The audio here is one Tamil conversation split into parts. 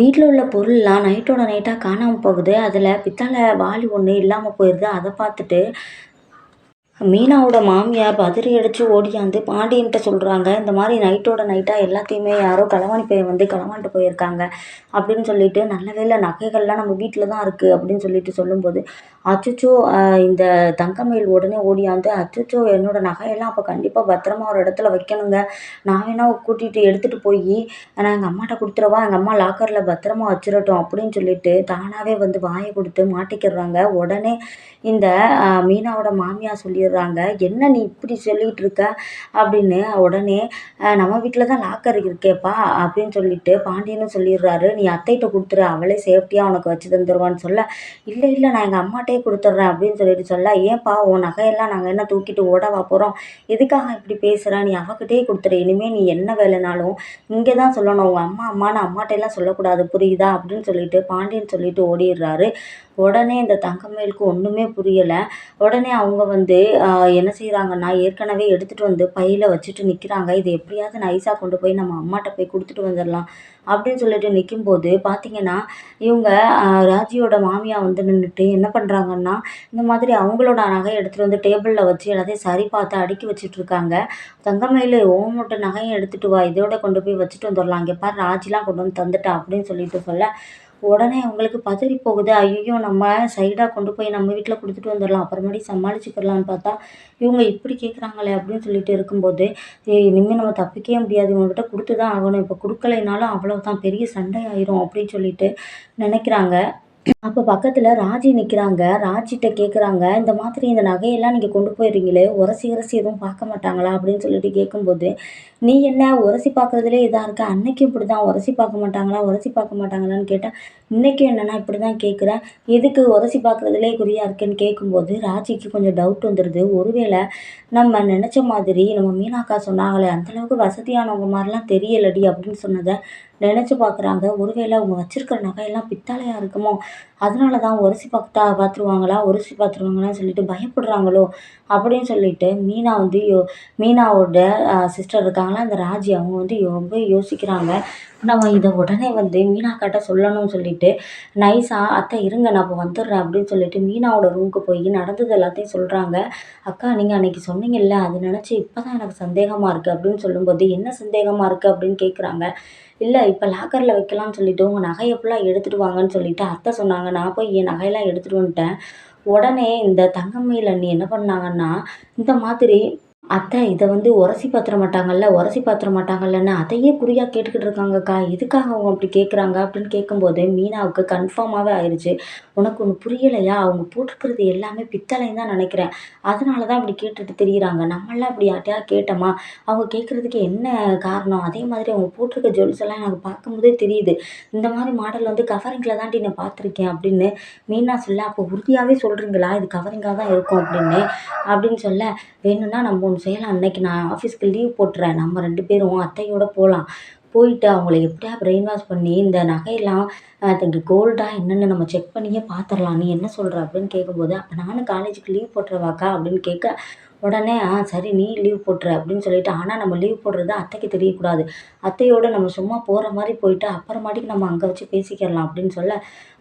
வீட்டில் உள்ள பொருள்லாம் நைட்டோட நைட்டாக காணாமல் போகுது. அதில் பித்தளை வாளி ஒன்று இல்லாமல் போயிடுது அதை பார்த்துட்டு மீனாவோட மாமியார் பதறி அடித்து ஓடியாந்து பாண்டியன்கிட்ட சொல்கிறாங்க இந்த மாதிரி நைட்டோட நைட்டாக எல்லாத்தையுமே யாரோ களவாணி பையன் வந்து களவாண்டு போயிருக்காங்க. அப்படின்னு சொல்லிட்டு நல்ல வேலை நகைகள்லாம் நம்ம வீட்டில் தான் இருக்குது அப்படின்னு சொல்லிட்டு சொல்லும்போது அச்சச்சோ இந்த தங்கமயில் உடனே ஓடியாந்து அச்சச்சோ என்னோட நகையெல்லாம் அப்போ கண்டிப்பாக பத்திரமா ஒரு இடத்துல வைக்கணுங்க. நான் வேணா கூட்டிகிட்டு எடுத்துகிட்டு போய் நான் எங்கள் அம்மாட்ட கொடுத்துருவா எங்கள் அம்மா லாக்கரில் பத்திரமா வச்சிடட்டும் அப்படின்னு சொல்லிட்டு தானாகவே வந்து வாயை கொடுத்து மாட்டிக்கிறாங்க. உடனே இந்த மீனாவோட மாமியார் சொல்லிடுறாங்க என்ன நீ இப்படி சொல்லிகிட்டு இருக்க? அப்படின்னு உடனே நம்ம வீட்டில் தான் லாக்கர் இருக்கேப்பா அப்படின்னு சொல்லிட்டு பாண்டியனும் சொல்லிடுறாரு. நீ அத்தைகிட்ட கொடுத்துரு அவளே சேஃப்டியாக உனக்கு வச்சு தந்துடுவான்னு சொல்ல. இல்லை இல்லை நான் எங்கள் அம்மாட்டே கொடுத்துட்றேன் அப்படின்னு சொல்லிட்டு சொல்ல ஏன்ப்பா உன் நகையெல்லாம் நாங்கள் என்ன தூக்கிட்டு ஓடவா போகிறோம் எதுக்காக இப்படி பேசுகிற நீ அவகிட்டே கொடுத்துரு இனிமேல் நீ என்ன வேலைனாலும் இங்கே தான் சொல்லணும். உங்கள் அம்மா அம்மான்னு அம்மாட்டையெல்லாம் சொல்லக்கூடாது. புரியுதா? அப்படின்னு சொல்லிட்டு பாண்டியன் சொல்லிட்டு ஓடிடுறாரு. உடனே இந்த தங்கமயிலுக்கு ஒன்றுமே புரியலை. உடனே அவங்க வந்து என்ன செய்கிறாங்கன்னா ஏற்கனவே எடுத்துகிட்டு வந்து பையில் வச்சுட்டு நிற்கிறாங்க இது எப்படியாவது நைஸாக கொண்டு போய் நம்ம அம்மாட்ட போய் கொடுத்துட்டு வந்துடலாம். அப்படின்னு சொல்லிட்டு நிற்கும்போது பார்த்தீங்கன்னா இவங்க ராஜியோட மாமியா வந்து நின்றுட்டு என்ன பண்ணுறாங்கன்னா இந்த மாதிரி அவங்களோட நகையை எடுத்துகிட்டு வந்து டேபிளில் வச்சு எல்லாத்தையும் சரி பார்த்து அடுக்கி வச்சுட்ருக்காங்க தங்கமயில் ஓமோட்ட நகையும் எடுத்துகிட்டு வா. இதோட கொண்டு போய் வச்சுட்டு வந்துடலாம். இங்கே பாரு ராஜிலாம் கொண்டு வந்து தந்துட்டா. அப்படின்னு சொல்லிட்டு சொல்ல உடனே அவங்களுக்கு பதறி போகுது. ஐயோ நம்ம சைடாக கொண்டு போய் நம்ம வீட்டில் கொடுத்துட்டு வந்துடலாம் அப்புறமேடி சமாளிச்சுக்கிடலான்னு பார்த்தா இவங்க இப்படி கேட்குறாங்களே அப்படின்னு சொல்லிட்டு இருக்கும்போது இனிமேல் நம்ம தப்பிக்கவே முடியாது. இவங்ககிட்ட கொடுத்து தான் ஆகணும். இப்போ கொடுக்கலைனாலும் அவ்வளோதான் பெரிய சண்டை ஆயிரும் அப்படின்னு சொல்லிட்டு நினைக்கிறாங்க. அப்போ பக்கத்தில் ராஜி நிற்கிறாங்க ராஜிட்ட கேட்குறாங்க இந்த மாதிரி இந்த நகையெல்லாம் நீங்கள் கொண்டு போயிடுறீங்களே உரசி உரசி எதுவும் பார்க்க மாட்டாங்களா? அப்படின்னு சொல்லிட்டு கேட்கும்போது நீ என்ன உரசி பார்க்குறதுலே இதாக இருக்க? அன்னைக்கும் இப்படி தான் உரசி பார்க்க மாட்டாங்களா? உரசி பார்க்க மாட்டாங்களான்னு கேட்டால் இன்றைக்கும் என்னென்னா இப்படி தான் கேட்குறேன் எதுக்கு உரசி பார்க்குறதுலே குறியாக இருக்குன்னு கேட்கும்போது ராஜிக்கு கொஞ்சம் டவுட் வந்துடுது ஒருவேளை நம்ம நினச்ச மாதிரி நம்ம மீனாக்கா சொன்னாங்களே அந்தளவுக்கு வசதியானவங்க மாதிரிலாம் தெரியலடி அப்படின்னு சொன்னதை நினச்சி பார்க்குறாங்க ஒருவேளை அவங்க வச்சிருக்கிற நகையெல்லாம் பித்தளையாக இருக்குமோ? அதனால தான் உரசி பார்த்தா பார்த்துருவாங்களா உரசி பார்த்துருவாங்களான்னு சொல்லிட்டு பயப்படுறாங்களோ? அப்படின்னு சொல்லிட்டு மீனா வந்து யோ மீனாவோட சிஸ்டர் இருக்காங்களா? அந்த ராஜி அவங்க வந்து ரொம்ப யோசிக்கிறாங்க. நம்ம இதை உடனே வந்து மீனாக்காட்ட சொல்லணும்னு சொல்லிட்டு நைஸாக அத்தை இருங்க நான் இப்போ வந்துடுறேன் அப்படின்னு சொல்லிட்டு மீனாவோட ரூமுக்கு போய் நடந்தது எல்லாத்தையும் சொல்கிறாங்க அக்கா நீங்கள் அன்றைக்கி சொன்னீங்கல்ல அது நினச்சி இப்போ தான் எனக்கு சந்தேகமாக இருக்குது அப்படின்னு சொல்லும்போது என்ன சந்தேகமாக இருக்குது அப்படின்னு கேட்குறாங்க இல்லை இப்போ லாக்கரில் வைக்கலாம்னு சொல்லிட்டு உங்கள் நகையை ஃபுல்லாக எடுத்துகிட்டு வாங்கன்னு சொல்லிட்டு அத்தை சொன்னாங்க. நான் போய் என் நகையெல்லாம் எடுத்துகிட்டு வந்துட்டேன். உடனே இந்த தங்கமயில் அண்ணி என்ன பண்ணாங்கன்னா இந்த மாதிரி அத்தை இதை வந்து உரசி பாத்திர மாட்டாங்கல்ல உரசி பாத்திர மாட்டாங்கல்லன்னு அதையே குறியாக கேட்டுக்கிட்டு இருக்காங்கக்கா. எதுக்காக அவங்க அப்படி கேட்குறாங்க அப்படின்னு கேட்கும்போது மீனாவுக்கு கன்ஃபார்மாகவே ஆயிடுச்சு உனக்கு ஒன்று புரியலையா? அவங்க போட்டிருக்கிறது எல்லாமே பித்தளைன்னு தான் நினைக்கிறேன். அதனால தான் அப்படி கேட்டுட்டு தெரியுறாங்க. நம்மளாம் அப்படி யார்ட்டையா கேட்டோமா? அவங்க கேட்குறதுக்கு என்ன காரணம்? அதே மாதிரி அவங்க போட்டிருக்க ஜுவல்ஸ் எல்லாம் எனக்கு பார்க்கும்போதே தெரியுது. இந்த மாதிரி மாடல் வந்து கவரிங்கில் தான்டி நான் பார்த்துருக்கேன் அப்படின்னு மீனா சொல்ல அப்போ உறுதியாகவே சொல்கிறீங்களா இது கவரிங்காக தான் இருக்கும் அப்படின்னு. அப்படின்னு சொல்ல வேணும்னா நம்ம ஒன்று செய்யலாம். அன்னைக்கு நான் ஆஃபீஸ்க்கு லீவ் போட்டுறேன். நம்ம ரெண்டு பேரும் அத்தையோட போகலாம் போயிட்டு அவங்கள எப்படியா பிரெயின் வாஷ் பண்ணி இந்த நகையெல்லாம் அதுக்கு கோல்டாக என்னென்னு நம்ம செக் பண்ணியே பார்த்துடலாம். நீ என்ன சொல்கிற அப்படின்னு கேட்கும்போது அப்போ நானும் காலேஜுக்கு லீவ் போட்டுறவாக்கா அப்படின்னு கேட்க உடனே ஆ சரி நீ லீவ் போட்டுரு அப்படின்னு சொல்லிட்டு ஆனால் நம்ம லீவ் போடுறது அத்தைக்கு தெரியக்கூடாது. அத்தையோட நம்ம சும்மா போகிற மாதிரி போயிட்டு அப்புறமாட்டிக்கு நம்ம அங்கே வச்சு பேசிக்கிறலாம் அப்படின்னு சொல்ல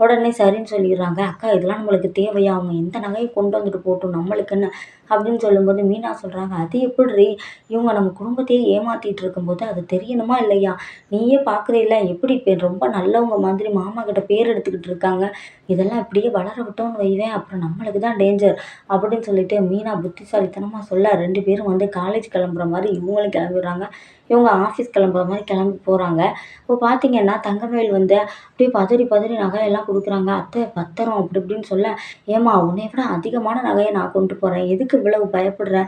உடனே சரின்னு சொல்லிடுறாங்க. அக்கா இதெல்லாம் நம்மளுக்கு தேவையா? அவங்க எந்த நகையை கொண்டு வந்துட்டு போட்டோம்? நம்மளுக்குன்னு? அப்படின்னு சொல்லும்போது மீனா சொல்கிறாங்க அது எப்படி இவங்க நம்ம குடும்பத்தையே ஏமாற்றிட்டு இருக்கும்போது அது தெரியணுமா இல்லையா? நீயே பார்க்குறீல்ல எப்படி இப்போ ரொம்ப நல்லவங்க மாதிரி மாமா கிட்ட பேர் எடுத்துக்கிட்டு இருக்காங்க? இதெல்லாம் இப்படியே வளர விட்டோம்னு வைவேன் அப்புறம் நம்மளுக்கு தான் டேஞ்சர் அப்படின்னு சொல்லிட்டு மீனா புத்திசாலித்தனம் அம்மா சொல்ல ரெண்டு பேரும் வந்து காலேஜ் கிளம்புற மாதிரி இவங்களும் கிளம்பிடுறாங்க. இவங்க ஆஃபீஸ் கிளம்புற மாதிரி கிளம்பி போகிறாங்க இப்போ பார்த்தீங்கன்னா தங்கமயில் வந்து அப்படியே பதறி பதறி நகையெல்லாம் கொடுக்குறாங்க. அத்தை பத்திரம் அப்படி இப்படின்னு சொல்ல ஏம்மா உன்னை விட அதிகமான நகையை நான் கொண்டு போகிறேன் எதுக்கு இவ்வளவு பயப்படுற?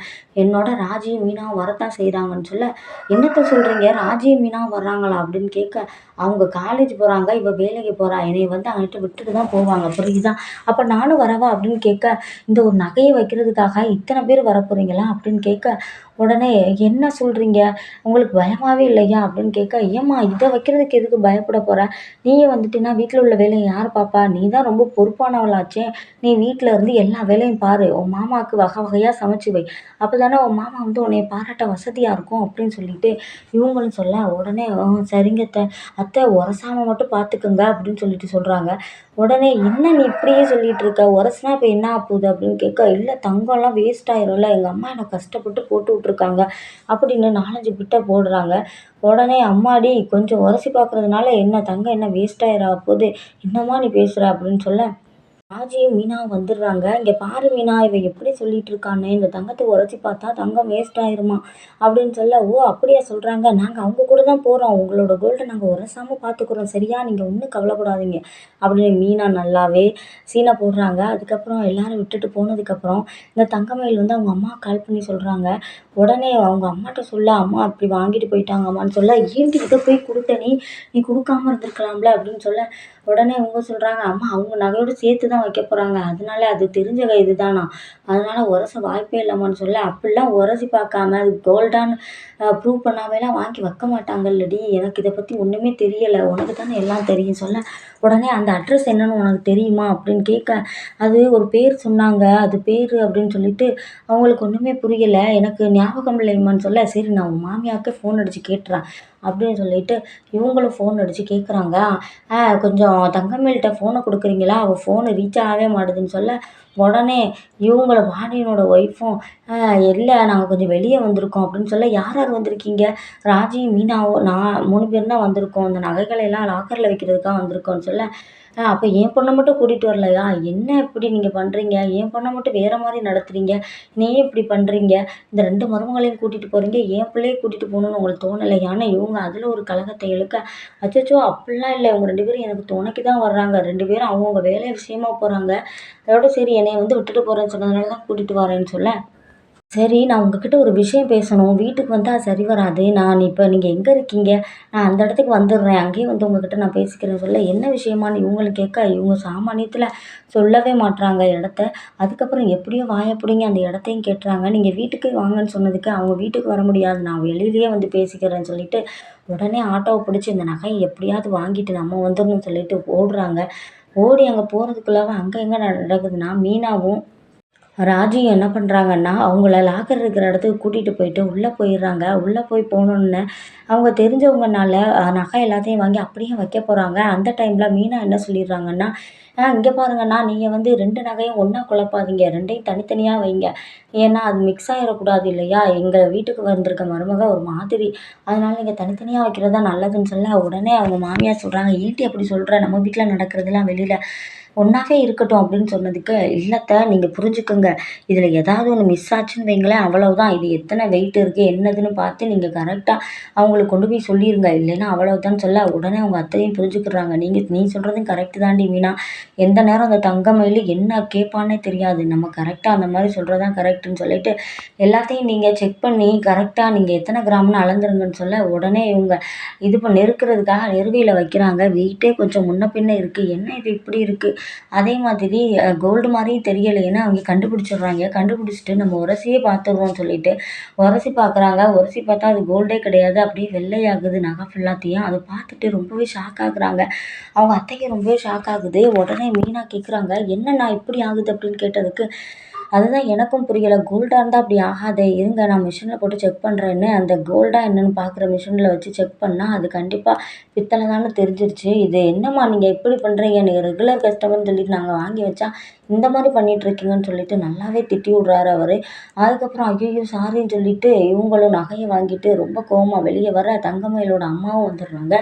என்னோட ராஜியும் மீனாவும் வரத்தான் செய்கிறாங்கன்னு சொல்ல என்னத்தை சொல்கிறீங்க ராஜியும் மீனாவும் வர்றாங்களா? அப்படின்னு கேட்க அவங்க காலேஜ் போகிறாங்க இவள் வேலைக்கு போகிறா என்னை வந்து அவங்ககிட்ட விட்டுட்டு தான் போவாங்க. புரியுதா? அப்போ நானும் வரவா அப்படின்னு கேட்க இந்த ஒரு நகையை வைக்கிறதுக்காக இத்தனை பேர் வர போகிறீங்களா அப்படின்னு கேட்க உடனே என்ன சொல்கிறீங்க உங்களுக்கு பயமாகவே இல்லையா? அப்படின்னு கேட்க ஏம்மா இதை வைக்கிறதுக்கு எதுக்கு பயப்பட போகிற நீயே வந்துட்டீன்னா வீட்டில் உள்ள வேலையை யார் பாப்பா? நீ தான் ரொம்ப பொறுப்பானவளாச்சே. நீ வீட்டில் இருந்து எல்லா வேலையும் பாரு. உன் மாமாவுக்கு வகை வகையாக சமைச்சு வை. அப்போ தானே உன் மாமா வந்து உன்னை பாராட்ட வசதியாக இருக்கும் அப்படின்னு சொல்லிட்டு இவங்களும் சொல்ல உடனே சரிங்க அத்தை. அத்தை உரசாம மட்டும் பார்த்துக்குங்க அப்படின்னு சொல்லிட்டு சொல்கிறாங்க உடனே என்ன நீ இப்படியே சொல்லிட்டு இருக்க உரசுனா இப்போ என்ன ஆகுது? அப்படின்னு கேட்க இல்லை தங்கம்லாம் வேஸ்ட் ஆயிரும்ல. எங்கள் அம்மா என்னை கஷ்டப்பட்டு போட்டு விட்ருக்காங்க அப்படின்னு நாலஞ்சு பிட்டை போடுறாங்க. உடனே அம்மாடி கொஞ்சம் உரசி பார்க்கறதுனால என்ன தங்கம் என்ன வேஸ்ட் ஆயிரா போகுது? என்னம்மா நீ பேசுகிற அப்படின்னு சொல்ல ராஜியும் மீனாவும் வந்துடுறாங்க. இங்கே பாரு மீனா இவன் எப்படி சொல்லிட்டு இருக்கானே இந்த தங்கத்தை உரைச்சி பார்த்தா தங்கம் வேஸ்ட் ஆயிருமா அப்படின்னு சொல்ல ஓ அப்படியா சொல்கிறாங்க நாங்கள் அவங்க கூட தான் போகிறோம் உங்களோட கோல்டை நாங்கள் உரசாமல் பார்த்துக்குறோம் சரியா? நீங்கள் ஒன்றும் கவலைப்படாதீங்க. அப்படின்னு மீனா நல்லாவே சீனை போடுறாங்க. அதுக்கப்புறம் எல்லாரும் விட்டுட்டு போனதுக்கப்புறம் இந்த தங்கமயில் வந்து அவங்க அம்மா கால் பண்ணி சொல்கிறாங்க உடனே அவங்க அம்மாட்ட சொல்ல அம்மா இப்படி வாங்கிட்டு போயிட்டாங்க அம்மான்னு சொல்ல ஏன்டி இதை போய் கொடுத்த நீ? நீ கொடுக்காம இருந்திருக்கலாம்ல? அப்படின்னு சொல்ல உடனே அவங்க சொல்கிறாங்க அம்மா அவங்க நகையோடு சேர்த்து தான் வைக்க போகிறாங்க அதனால அது தெரிஞ்ச இது தானா? அதனால் உரச வாய்ப்பே இல்லைம்மான்னு சொல்ல அப்படிலாம் உரசி பார்க்காம அது கோல்டான்னு ப்ரூவ் பண்ணாமலாம் வாங்கி வைக்க மாட்டாங்கல்லடி. எனக்கு இதை பற்றி ஒன்றுமே தெரியலை. உனக்கு தானே எல்லாம் தெரியும் சொல்ல. உடனே அந்த அட்ரஸ் என்னன்னு உனக்கு தெரியுமா அப்படின்னு கேட்க அது ஒரு பேர் சொன்னாங்க. அது பேர் அப்படின்னு சொல்லிட்டு அவங்களுக்கு ஒன்றுமே புரியலை. எனக்கு ஞாபகம் இல்லைம்மான்னு சொல்ல சரி நான் உன் மாமியாவுக்கு ஃபோன் அடித்து கேட்டுறேன் அப்படின்னு சொல்லிட்டு இவங்களும் ஃபோன் அடித்து கேட்குறாங்க கொஞ்சம் தங்கமேல்கிட்ட ஃபோனை கொடுக்குறீங்களா? அவள் ஃபோனு ரீச் ஆகவே மாட்டுதுன்னு சொல்ல உடனே இவங்கள வாணியனோட ஒய்ஃபும் இல்லை நாங்கள் கொஞ்சம் வெளியே வந்திருக்கோம் அப்படின்னு சொல்ல யார் யார் வந்திருக்கீங்க? ராஜியும் மீனாவும் நான் மூணு பேர் தான் வந்திருக்கோம். அந்த நகைகளை எல்லாம் லாக்கரில் வைக்கிறதுக்காக வந்திருக்கோன்னு சொல்ல அப்போ என் பொண்ணை மட்டும் கூட்டிகிட்டு வரலையா? என்ன இப்படி நீங்கள் பண்ணுறீங்க என் பொண்ணை மட்டும் வேறு மாதிரி நடத்துகிறீங்க நீ ஏன் இப்படி பண்ணுறீங்க இந்த ரெண்டு மருமகளையும் கூட்டிகிட்டு போகிறீங்க என் பிள்ளையை கூட்டிகிட்டு போகணுன்னு உங்களுக்கு தோணலை. தோணலையான்னு இவங்க அதில் ஒரு கழகத்தை இழுக்க அச்சோ அப்படிலாம் இல்லை. இவங்க ரெண்டு பேரும் எனக்கு துணைக்கு தான் வர்றாங்க. ரெண்டு பேரும் அவங்கவுங்க வேலை விஷயமா போகிறாங்க அதோட சரி என்னை வந்து விட்டுட்டு போகிறேன்னு சொன்னதுனால தான் கூட்டிகிட்டு வரேன்னு சொல்ல சரி நான் உங்ககிட்ட ஒரு விஷயம் பேசணும். வீட்டுக்கு வந்தால் சரி வராது. நான் இப்போ நீங்கள் எங்கே இருக்கீங்க? நான் அந்த இடத்துக்கு வந்துடுறேன். அங்கேயே வந்து உங்ககிட்ட நான் பேசிக்கிறேன். சொல்ல என்ன விஷயமான்னு இவங்களுக்கு கேட்க? இவங்க சாமானியத்தில் சொல்லவே மாட்றாங்க இடத்த. அதுக்கப்புறம் எப்படியோ வாயை அந்த இடத்தையும் கேட்டுறாங்க நீங்கள் வீட்டுக்கு வாங்கன்னு சொன்னதுக்கு அவங்க வீட்டுக்கு வர முடியாது. நான் வெளியிலேயே வந்து பேசிக்கிறேன்னு சொல்லிட்டு உடனே ஆட்டோவை பிடிச்சி இந்த நகையை எப்படியாவது வாங்கிட்டு நம்ம வந்துடணும்னு சொல்லிட்டு ஓடுறாங்க. ஓடி அங்கே போகிறதுக்குள்ளாக அங்கே எங்கே நடக்குதுன்னா மீனாவும் ராஜியும் என்ன பண்ணுறாங்கன்னா அவங்கள லாக்கர் இருக்கிற இடத்துக்கு கூட்டிகிட்டு போயிட்டு உள்ளே போயிடுறாங்க. உள்ளே போய் போனோடனே அவங்க தெரிஞ்சவங்கனால நகை எல்லாத்தையும் வாங்கி அப்படியே வைக்க போகிறாங்க அந்த டைமில் மீனா என்ன சொல்லிடுறாங்கன்னா ஆ இங்கே பாருங்கண்ணா நீங்கள் வந்து ரெண்டு நகையும் ஒன்றா குழப்பாதீங்க. ரெண்டையும் தனித்தனியாக வைங்க. ஏன்னா அது மிக்ஸ் ஆகிடக்கூடாது இல்லையா? எங்கள் வீட்டுக்கு வந்திருக்க மருமக ஒரு மாதிரி. அதனால் நீங்கள் தனித்தனியாக வைக்கிறது தான் நல்லதுன்னு சொல்ல உடனே அவங்க மாமியார் சொல்கிறாங்க ஏன்டி அப்படி சொல்கிற நம்ம வீட்டில் நடக்கிறதுலாம் வெளியில் ஒன்றாவே இருக்கட்டும் அப்படின்னு சொன்னதுக்கு இல்லைத்த நீங்கள் புரிஞ்சுக்கோங்க. இதில் ஏதாவது ஒன்று மிஸ் ஆச்சுன்னு வைங்களேன் அவ்வளவுதான். இது எத்தனை வெயிட் இருக்குது என்னதுன்னு பார்த்து நீங்கள் கரெக்டாக அவங்களுக்கு கொண்டு போய் சொல்லிடுங்க இல்லைன்னா அவ்வளவுதான் சொல்ல உடனே அவங்க அத்தையும் புரிஞ்சுக்கிறாங்க. நீங்கள் நீ சொல்கிறதும் கரெக்டு தாண்டி மீனா. எந்த நேரம் அந்த தங்கமயில் என்ன கேட்பான்னே தெரியாது. நம்ம கரெக்டாக அந்த மாதிரி சொல்கிறது தான் கரெக்டுன்னு சொல்லிட்டு எல்லாத்தையும் நீங்கள் செக் பண்ணி கரெக்டாக நீங்கள் எத்தனை கிராம்னு அளந்துருங்கன்னு சொல்ல உடனே இவங்க இது இப்போ நெருக்கிறதுக்காக நெருவியில் வைக்கிறாங்க. வெயிட்டே கொஞ்சம் முன்ன பின்ன இருக்குது என்ன இது இப்படி இருக்குது அதே மாதிரி கோல்டு மாதிரி தெரியலையேன்னு அவங்க கண்டுபிடிச்சிடுறாங்க. கண்டுபிடிச்சிட்டு நம்ம உரசியே பார்த்துடுறோம்னு சொல்லிட்டு உரசி பார்க்குறாங்க. உரசி பார்த்தா அது கோல்டே கிடையாது. அப்படியே வெள்ளையாகுது நகை ஃபுல்லாத்தையும் அதை பார்த்துட்டு ரொம்பவே ஷாக் ஆகுறாங்க. அவங்க அத்தைக்கு ரொம்பவே ஷாக் ஆகுது. உடனே மீனா கேட்குறாங்க என்னண்ணா இப்படி ஆகுது? அப்படின்னு கேட்டதுக்கு அதுதான் எனக்கும் புரியலை. கோல்டாக இருந்தால் அப்படி ஆகாதே. இருங்க நான் மிஷினில் போட்டு செக் பண்ணுறேன்னு அந்த கோல்டாக என்னென்னு பார்க்குற மிஷினில் வச்சு செக் பண்ணால் அது கண்டிப்பாக பித்தளை தான்னு தெரிஞ்சிருச்சு. இது என்னம்மா நீங்கள் எப்படி பண்ணுறீங்க நீங்கள் ரெகுலர் கஸ்டமர்னு சொல்லிட்டு நாங்கள் வாங்கி வச்சா இந்த மாதிரி பண்ணிட்டு இருக்கீங்கன்னு சொல்லிட்டு நல்லாவே திட்டி விட்றாரு அவர். அதுக்கப்புறம் ஐயோ சாரின்னு சொல்லிட்டு இவங்களும் நகையை வாங்கிட்டு ரொம்ப கோவமாக வெளியே வர தங்கமயிலோட அம்மாவும் வந்துடுறாங்க.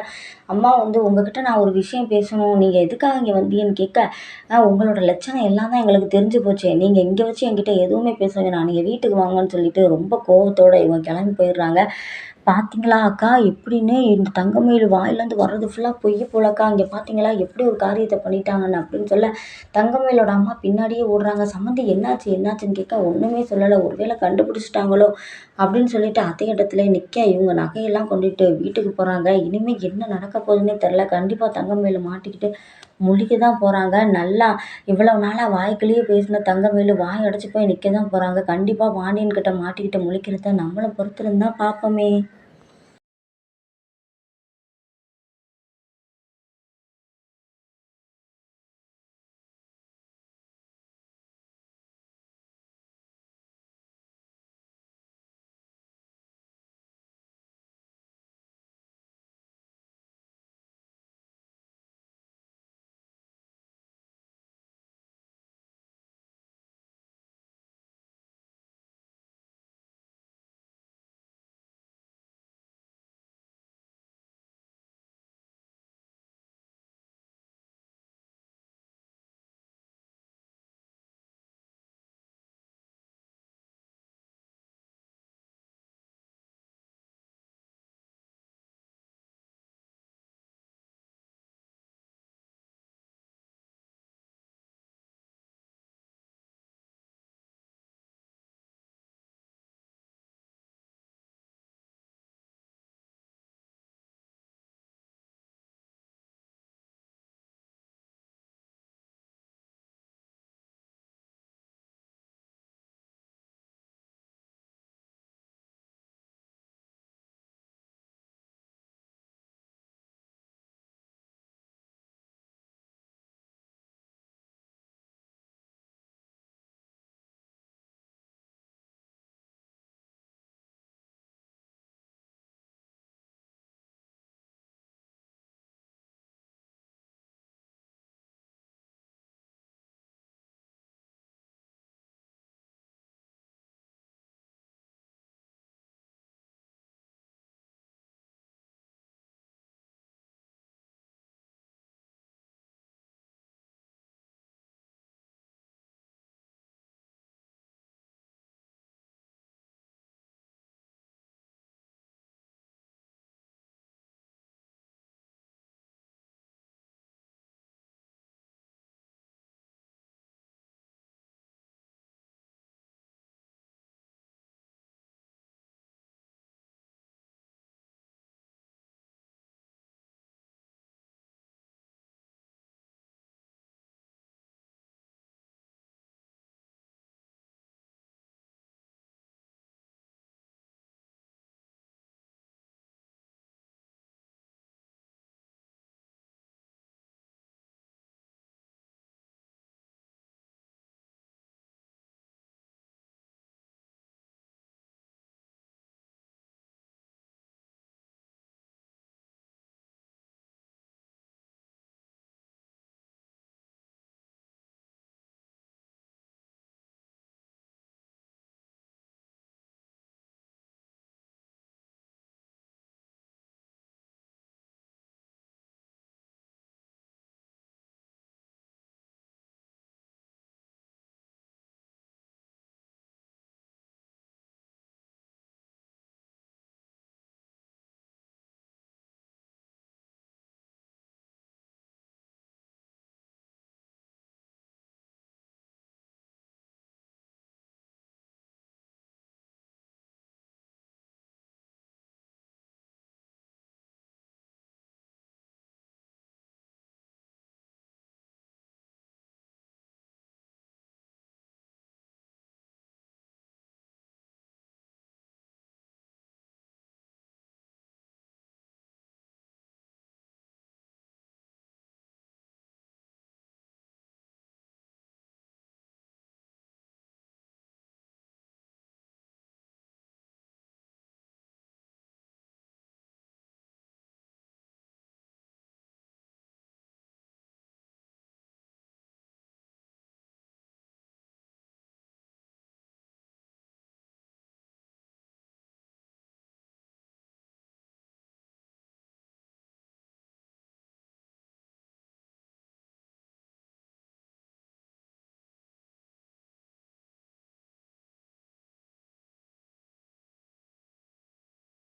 அம்மா வந்து உங்ககிட்ட நான் ஒரு விஷயம் பேசணும். நீங்கள் எதுக்காக இங்கே வந்தீங்கன்னு கேட்க "ஆ, உங்களோட லட்சணம் எல்லாம் தான் எங்களுக்கு தெரிஞ்சு போச்சு. நீங்கள் இங்கே வச்சு என்கிட்ட எதுவுமே பேச வேணாம் நீங்கள் வீட்டுக்கு வாங்கன்னு சொல்லிட்டு ரொம்ப கோவத்தோட இவங்க கிளம்பி போயிடுறாங்க. பார்த்தீங்களா அக்கா? எப்படின்னு இந்த தங்கமயில் வாயிலேருந்து வர்றது ஃபுல்லாக பொய் போலக்கா இங்கே பார்த்தீங்களா எப்படி ஒரு காரியத்தை பண்ணிட்டாங்கன்னு அப்படின்னு சொல்ல தங்கமயிலோட அம்மா பின்னாடியே ஓடுறாங்க. சம்மந்தி என்னாச்சு? என்னாச்சுன்னு கேட்க ஒன்றுமே சொல்லலை. ஒருவேளை கண்டுபிடிச்சிட்டாங்களோ? அப்படின்னு சொல்லிட்டு அதே இடத்துல நிற்க இவங்க நகையெல்லாம் கொண்டுட்டு வீட்டுக்கு போகிறாங்க இனிமேல் என்ன நடக்க போகுதுன்னே தெரில கண்டிப்பாக தங்கமயில் மாட்டிக்கிட்டு முழிக்க தான் போகிறாங்க நல்லா இவ்வளோ நாளாக வாய்க்குள்ளேயே பேசின தங்கமயிலு வாய் அடைச்சி போய் நிற்க தான் போகிறாங்க கண்டிப்பாக பாண்டியன் கிட்ட மாட்டிக்கிட்டு முழிக்கிறத நம்மளை பொறுத்திருந்தா பார்ப்போமே